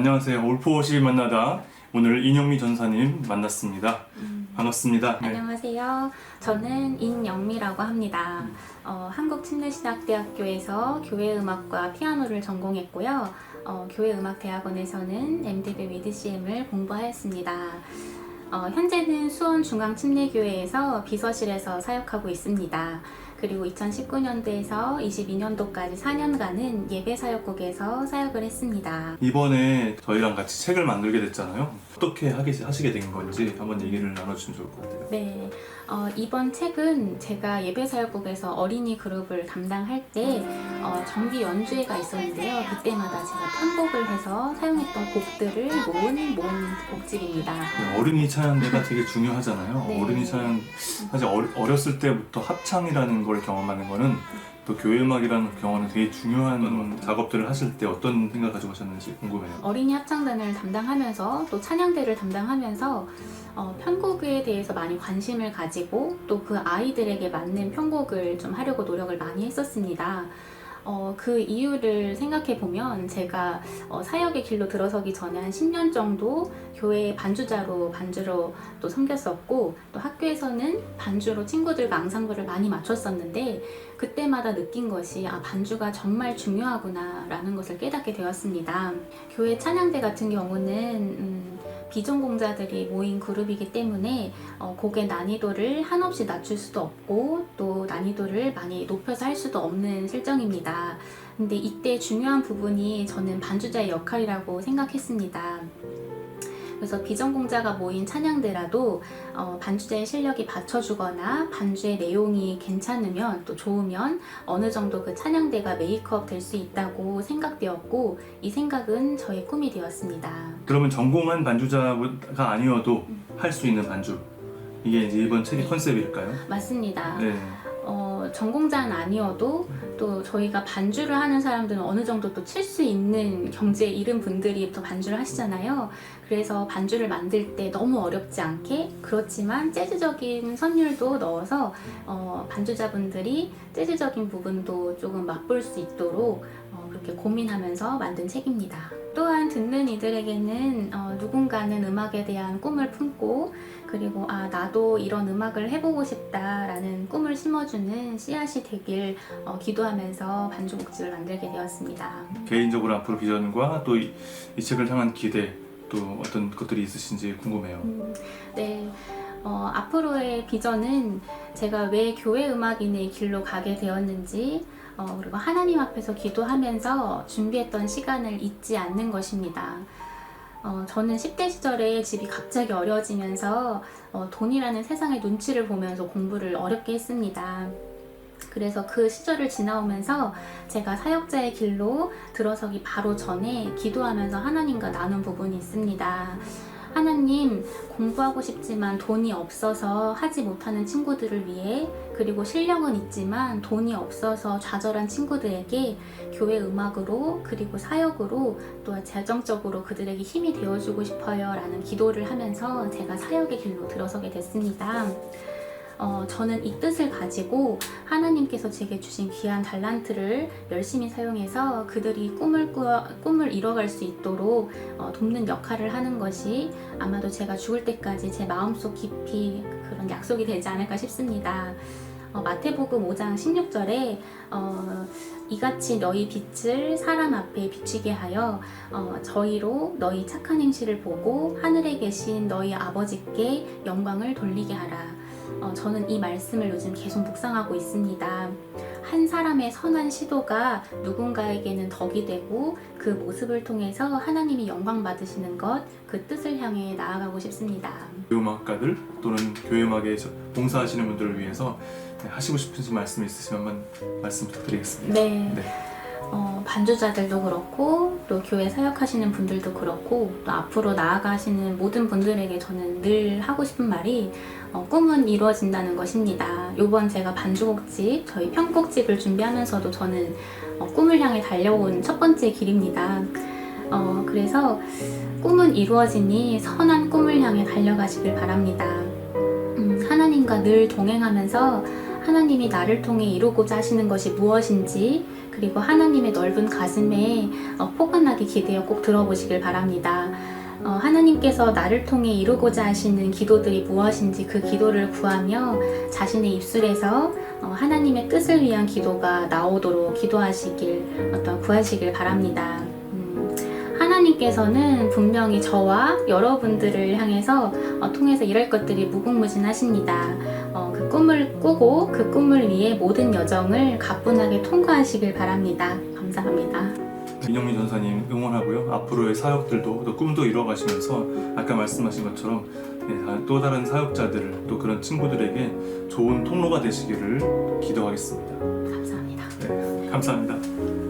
안녕하세요. 올포시 만나다 오늘 인영미 전사님 만났습니다. 반갑습니다. 네. 안녕하세요. 저는 인영미라고 합니다. 어, 한국침례신학대학교에서 교회음악과 피아노를 전공했고요. 어, 교회음악대학원에서는 MDB 위드CM을 공부하였습니다. 어, 현재는 수원중앙침례교회에서 비서실에서 사역하고 있습니다. 그리고 2019년도에서 22년도까지 4년간은 예배사역국에서 사역을 했습니다. 이번에 저희랑 같이 책을 만들게 됐잖아요. 어떻게 하게, 하시게 된 건지 한번 얘기를 나눠주시면 좋을 것 같아요. 네, 어, 이번 책은 제가 예배사역국에서 어린이 그룹을 담당할 때 어, 정기 연주회가 있었는데요. 그때마다 제가 편곡을 해서 사용했던 곡들을 모은 모은 곡집입니다. 네, 어린이 찬양대가 되게 중요하잖아요. 네. 어린이 찬양 사실 어렸을 때부터 합창이라는 걸 경험하는 거는 또 교회 음악이라는 경험은 되게 중요한 작업들을 하실 때 어떤 생각 가지고 하셨는지 궁금해요. 어린이 합창단을 담당하면서 또 찬양대를 담당하면서 어, 편곡에 대해서 많이 관심을 가지고 또 그 아이들에게 맞는 편곡을 좀 하려고 노력을 많이 했었습니다. 어, 그 이유를 생각해 보면 제가 어, 사역의 길로 들어서기 전에 한 10년 정도 교회 반주자로 반주로 또 섬겼었고 또 학교에서는 반주로 친구들과 앙상블을 많이 맞췄었는데 그때마다 느낀 것이 아 반주가 정말 중요하구나라는 것을 깨닫게 되었습니다. 교회 찬양대 같은 경우는 음, 비전공자들이 모인 그룹이기 때문에 어, 곡의 난이도를 한없이 낮출 수도 없고 또 난이도를 많이 높여서 할 수도 없는 실정입니다. 근데 이때 중요한 부분이 저는 반주자의 역할이라고 생각했습니다. 그래서 비전공자가 모인 찬양대라도 어, 반주자의 실력이 받쳐주거나 반주의 내용이 괜찮으면 또 좋으면 어느 정도 그 찬양대가 메이크업 될 수 있다고 생각되었고 이 생각은 저의 꿈이 되었습니다. 그러면 전공한 반주자가 아니어도 할 수 있는 반주 이게 이제 이번 책의 컨셉일까요? 맞습니다. 네. 어, 전공자는 아니어도 또 저희가 반주를 하는 사람들은 어느 정도 또 칠 수 있는 경지에 이른 분들이 또 반주를 하시잖아요. 그래서 반주를 만들 때 너무 어렵지 않게 그렇지만 재즈적인 선율도 넣어서 어, 반주자분들이 재즈적인 부분도 조금 맛볼 수 있도록 어, 그렇게 고민하면서 만든 책입니다. 또한 듣는 이들에게는 어, 누군가는 음악에 대한 꿈을 품고 그리고 아 나도 이런 음악을 해보고 싶다라는 꿈을 심어주는 씨앗이 되길 어, 기도하면서 반주곡집을 만들게 되었습니다. 개인적으로 앞으로 비전과 또 이 책을 향한 기대 또 어떤 것들이 있으신지 궁금해요. 음, 네. 어, 앞으로의 비전은 제가 왜 교회 음악인의 길로 가게 되었는지 어, 그리고 하나님 앞에서 기도하면서 준비했던 시간을 잊지 않는 것입니다. 어, 저는 10대 시절에 집이 갑자기 어려워지면서 어, 돈이라는 세상의 눈치를 보면서 공부를 어렵게 했습니다. 그래서 그 시절을 지나오면서 제가 사역자의 길로 들어서기 바로 전에 기도하면서 하나님과 나눈 부분이 있습니다. 하나님, 공부하고 싶지만 돈이 없어서 하지 못하는 친구들을 위해 그리고 실력은 있지만 돈이 없어서 좌절한 친구들에게 교회 음악으로 그리고 사역으로 또 재정적으로 그들에게 힘이 되어주고 싶어요 라는 기도를 하면서 제가 사역의 길로 들어서게 됐습니다. 어, 저는 이 뜻을 가지고 하나님께서 제게 주신 귀한 달란트를 열심히 사용해서 그들이 꿈을 꾸어, 꿈을 이뤄갈 수 있도록 어, 돕는 역할을 하는 것이 아마도 제가 죽을 때까지 제 마음속 깊이 그런 약속이 되지 않을까 싶습니다. 어, 마태복음 5장 16절에 어, 이같이 너희 빛을 사람 앞에 비추게 하여 어, 저희로 너희 착한 행실을 보고 하늘에 계신 너희 아버지께 영광을 돌리게 하라. 어, 저는 이 말씀을 요즘 계속 묵상하고 있습니다. 한 사람의 선한 시도가 누군가에게는 덕이 되고 그 모습을 통해서 하나님이 영광 받으시는 것, 그 뜻을 향해 나아가고 싶습니다. 교회 음악가들 또는 교회 음악에 저- 봉사하시는 분들을 위해서 네, 하시고 싶으신 말씀 있으시면 말씀 부탁드리겠습니다. 네. 네. 어, 반주자들도 그렇고 또 교회 사역하시는 분들도 그렇고 또 앞으로 나아가시는 모든 분들에게 저는 늘 하고 싶은 말이 어, 꿈은 이루어진다는 것입니다. 요번 제가 반주곡집 저희 편곡집을 준비하면서도 저는 어, 꿈을 향해 달려온 첫 번째 길입니다. 어, 그래서 꿈은 이루어지니 선한 꿈을 향해 달려가시길 바랍니다. 음, 하나님과 늘 동행하면서 하나님이 나를 통해 이루고자 하시는 것이 무엇인지 그리고 하나님의 넓은 가슴에 어, 포근하게 기대어 꼭 들어보시길 바랍니다. 어, 하나님께서 나를 통해 이루고자 하시는 기도들이 무엇인지 그 기도를 구하며 자신의 입술에서 어, 하나님의 뜻을 위한 기도가 나오도록 기도하시길 어떤 구하시길 바랍니다. 음, 하나님께서는 분명히 저와 여러분들을 향해서 어, 통해서 이럴 것들이 무궁무진하십니다. 어, 그 꿈을 꾸고 그 꿈을 위해 모든 여정을 가뿐하게 통과하시길 바랍니다. 감사합니다. 민영민 전사님 응원하고요. 앞으로의 사역들도 또 꿈도 이뤄가시면서 아까 말씀하신 것처럼 네, 다- 또 다른 사역자들 또 그런 친구들에게 좋은 통로가 되시기를 기도하겠습니다. 감사합니다. 네, 감사합니다.